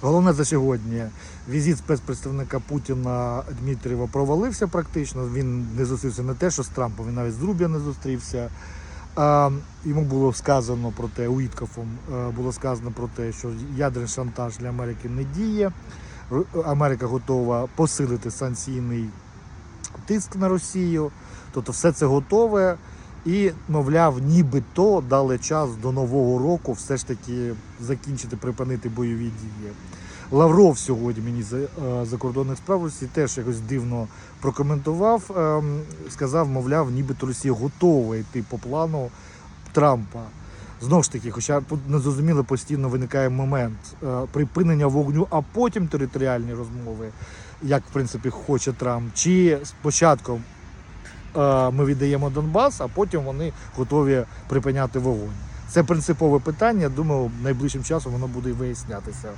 Головне за сьогодні. Візит спецпредставника Путіна Дмитрієва провалився практично. Він не зустрівся не те, що з Трампом, він навіть з Рубіо не зустрівся. Йому було сказано про те, Уіткофом е, було сказано про те, що ядерний шантаж для Америки не діє. Америка готова посилити санкційний тиск на Росію. Тобто все це готове. І, мовляв, нібито дали час до Нового року все ж таки закінчити, припинити бойові дії. Лавров сьогодні мені е, закордонних справ теж якось дивно прокоментував. ем, Сказав, мовляв, нібито Росія готова йти по плану Трампа. Знову ж таки, хоча тут незрозуміло постійно виникає момент е, припинення вогню, а потім територіальні розмови, як в принципі хоче Трамп, чи спочатку ми віддаємо Донбас, а потім вони готові припиняти вогонь. Це принципове питання. Думаю, найближчим часом воно буде вияснятися.